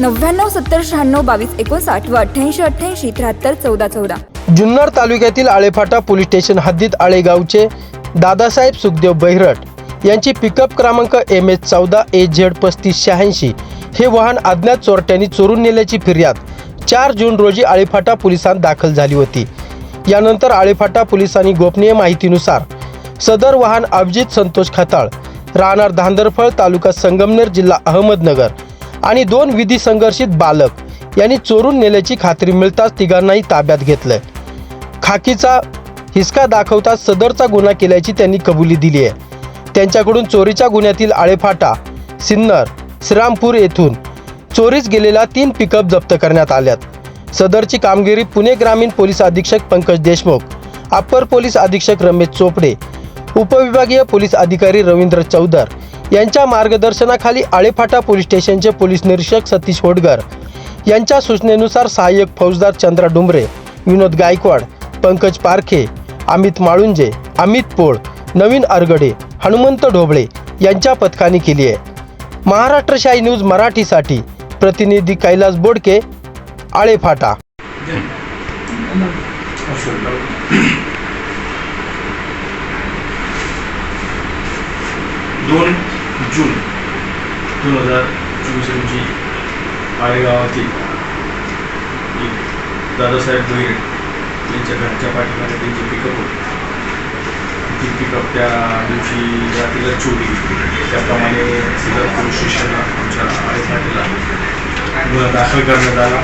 नव्याण्णव सत्तर शहाण्णव बावीस एकोणसाठ व अठ्ठ्याऐंशी अठ्ठ्याऐंशी त्र्याहत्तर चौदा चौदा. जुन्नर तालुक्यातील आळेफाटा पोलीस स्टेशन हद्दीत आळेगावचे दादासाहेब सुखदेव बैरट यांची पिकअप क्रमांक एम एच चौदा ए झेड पस्तीस शहाऐंशी हे वाहन अज्ञात चोरट्यांनी चोरून नेल्याची फिर्याद चार जून रोजी आळेफाटा पोलिसांत दाखल झाली होती. यानंतर आळेफाटा पोलिसांनी गोपनीय माहितीनुसार सदर वाहन अभिजित संतोष खताळ राहणार धांदरफळ तालुका संगमनेर जिल्हा अहमदनगर आणि दोन विधी संघर्षित बालक यांनी चोरून नेल्याची खात्री मिळताच तिघांनाही ताब्यात घेतलंय. खाकीचा हिसका दाखवताच सदरचा गुन्हा केल्याची त्यांनी कबुली दिली आहे. त्यांच्याकडून चोरीच्या गुन्ह्यातील आळेफाटा सिन्नर श्रीरामपूर येथून चोरीस गेलेला तीन पिकअप जप्त करण्यात आल्यात. सदरची कामगिरी पुणे ग्रामीण पोलीस अधीक्षक पंकज देशमुख अप्पर पोलीस अधीक्षक रमेश चोपडे उपविभागीय पोलीस अधिकारी रवींद्र चौधर यांच्या मार्गदर्शनाखाली आळेफाटा पोलीस स्टेशनचे पोलीस निरीक्षक सतीश होडगर यांच्या सूचनेनुसार सहाय्यक फौजदार चंद्रा डुंबरे विनोद गायकवाड पंकज पारखे अमित माळुंजे अमित पोळ नवीन अरगडे हनुमंत ढोबळे यांच्या पथकाने केली आहे. महाराष्ट्रशाही न्यूज मराठीसाठी प्रतिनिधी कैलास बोडके आळेफाटा. दोन जून दोन हजार चोवीस रोजी आळेगावातील एक दादासाहेब भैरे यांच्या घरच्या पाठीमागे त्यांची पिकअप होती. ती पिकअप त्या दिवशी रात्रीला चोरी त्याप्रमाणे सदर पोलीस स्टेशनला आमच्या आळेफाटीला गुन्हा दाखल करण्यात आला.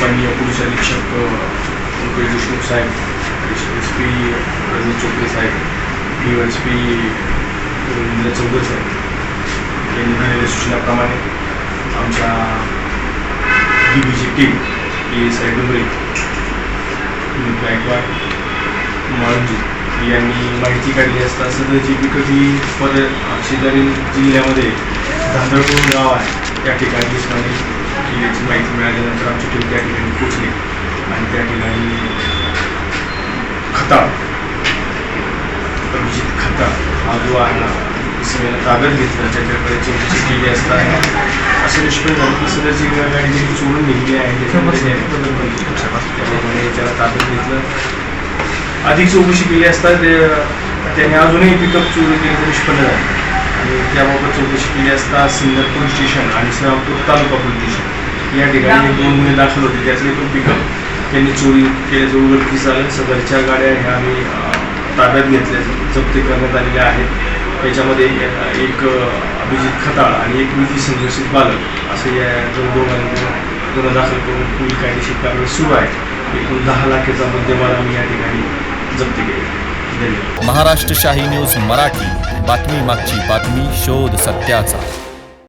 माननीय पोलीस अधीक्षक रुपेश देशमुख साहेब एस पी रजनी चोपडे साहेब D S P Ravindra Chaudhari साहेब यांनी दिलेल्या सूचनाप्रमाणे आमच्या डी बीची टीम ही एस आय डुमरे गायकवाड माळुंजी यांनी माहिती काढली असता जी पिकअप कधी पर शेजारील जिल्ह्यामध्ये धांदळपूर गाव आहे. त्या ठिकाणी दिसणारी की याची माहिती मिळाल्यानंतर आमची टीम त्या ठिकाणी पोचली आणि त्या ठिकाणी खता अभिजित खता हा जो आहे ना इसमेला ताब्यात घेतला त्याच्याकडे चौकशी केली असता असं निष्पन्न झालं की सदरची गाडी जी चोरून निघली आहे त्याच्यामध्ये त्याला ताब्यात घेतलं. अधिक चौकशी केली असता त्याने अजूनही पिकअप चोरी केली निष्पन्न झाली. आणि त्याबाबत चौकशी केली असता सिन्नर पोलीस स्टेशन आणि श्रीरामपूर तालुका पोलीस स्टेशन. या ठिकाणी दोन गुन्हे दाखल होते. त्यातले तो पिकअप त्यांनी चोरी केल्याचं उघडकीस आलं. सदरच्या गाड्या ह्या आम्ही ताब्यात घेतल्या जप्ती करण्यात आलेल्या आहेत याच्यामध्ये एक अभिजित खताळ आणि एक विधी संघर्षित बालक असे या दोन दोघांनी गुन्हा दाखल करून पुढील कायदेशीर कारवाई सुरू आहे. एकूण दहा लाखाचा मुद्देमाल आम्ही या ठिकाणी जप्त केले. महाराष्ट्र शाही न्यूज मराठी. बातमी मागची बातमी शोध सत्याचा.